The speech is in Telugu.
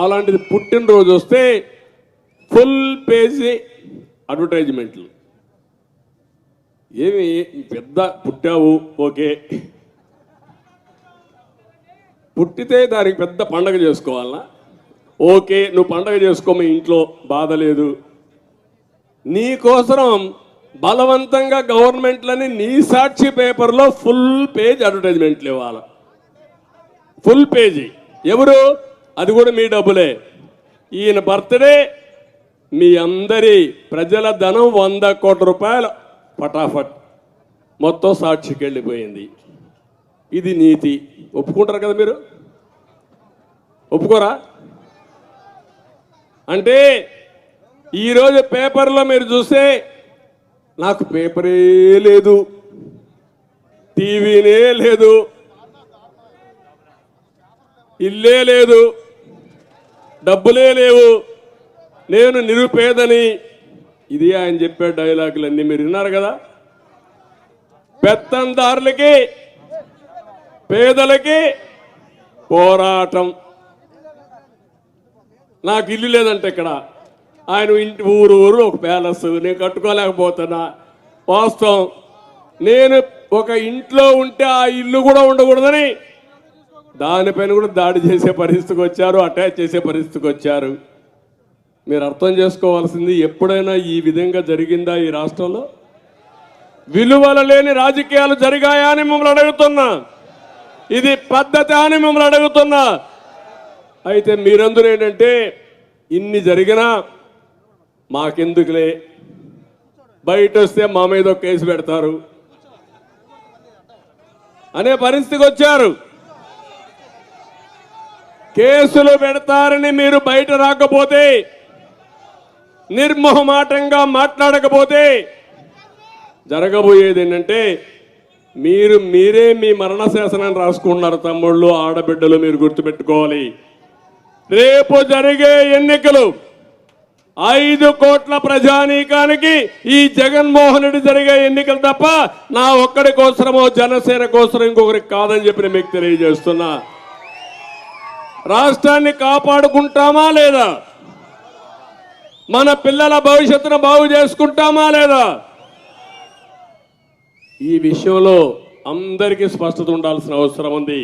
అలాంటిది పుట్టినరోజు వస్తే ఫుల్ పేజీ అడ్వర్టైజ్మెంట్లు. ఏమి పెద్ద పుట్టావు ఓకే. పుట్టితే దానికి పెద్ద పండగ చేసుకోవాలనా ఓకే నువ్వు పండగ చేసుకో మీ ఇంట్లో బాధ లేదు. నీకోసరం బలవంతంగా గవర్నమెంట్లని నీ సాక్షి పేపర్లో ఫుల్ పేజ్ అడ్వర్టైజ్మెంట్లు ఇవ్వాలి. Full page. ఎవరు? అది కూడా మీ డబ్బులే. ఈయన బర్త్డే మీ అందరి ప్రజల ధనం వంద కోట్ల రూపాయలు. పటాఫట్. మొత్తం సాక్షికి వెళ్ళిపోయింది. ఇది నీతి. ఒప్పుకుంటారు కదా మీరు? ఒప్పుకోరా? అంటే ఈరోజు పేపర్లో మీరు చూస్తే నాకు పేపరే లేదు. టీవీనే లేదు. ఇల్లే లేదు. డబ్బులే లేవు. నేను నిరుపేదని. ఇది ఆయన చెప్పే డైలాగులన్నీ మీరు విన్నారు కదా? పెత్తందారులకి పేదలకి పోరాటం. నాకు ఇల్లు లేదంటే ఇక్కడ. ఆయన ఇంటి ఊరు ఊరు ఒక ప్యాలెస్. నేను కట్టుకోలేకపోతున్నా. వాస్తవం. నేను ఒక ఇంట్లో ఉంటే ఆ ఇల్లు కూడా ఉండకూడదని దానిపైన కూడా దాడి చేసే పరిస్థితికి వచ్చారు అటాచ్ చేసే పరిస్థితికి వచ్చారు. మీరు అర్థం చేసుకోవాల్సింది ఎప్పుడైనా ఈ విధంగా జరిగిందా ఈ రాష్ట్రంలో? విలువల లేని రాజకీయాలు జరిగాయా అని మిమ్మల్ని అడుగుతున్నా. ఇది పద్ధతి అని మిమ్మల్ని అడుగుతున్నా. అయితే మీరందరూ ఏంటంటే ఇన్ని జరిగినా మాకెందుకులే? బయట వస్తే మా మీద కేసు పెడతారు. అనే పరిస్థితికి వచ్చారు. కేసులు పెడతారని మీరు బయట రాకపోతే నిర్మోహమాటంగా మాట్లాడకపోతే జరగబోయేది ఏంటంటే మీరు మీరే మీ మరణ శాసనాన్ని రాసుకుంటున్నారు తమ్ముళ్ళు ఆడబిడ్డలు మీరు గుర్తుపెట్టుకోవాలి. రేపు జరిగే ఎన్నికలు ఐదు కోట్ల ప్రజానీకానికి ఈ జగన్మోహన్ రెడ్డి జరిగే ఎన్నికలు తప్ప నా ఒక్కడి కోసరమో జనసేన కోసరం ఇంకొకరికి కాదని చెప్పి మీకు తెలియజేస్తున్నా. రాష్ట్రాన్ని కాపాడుకుంటామా లేదా? మన పిల్లల భవిష్యత్తును బాగు చేసుకుంటామా లేదా? ఈ విషయంలో అందరికీ స్పష్టత ఉండాల్సిన అవసరం ఉంది.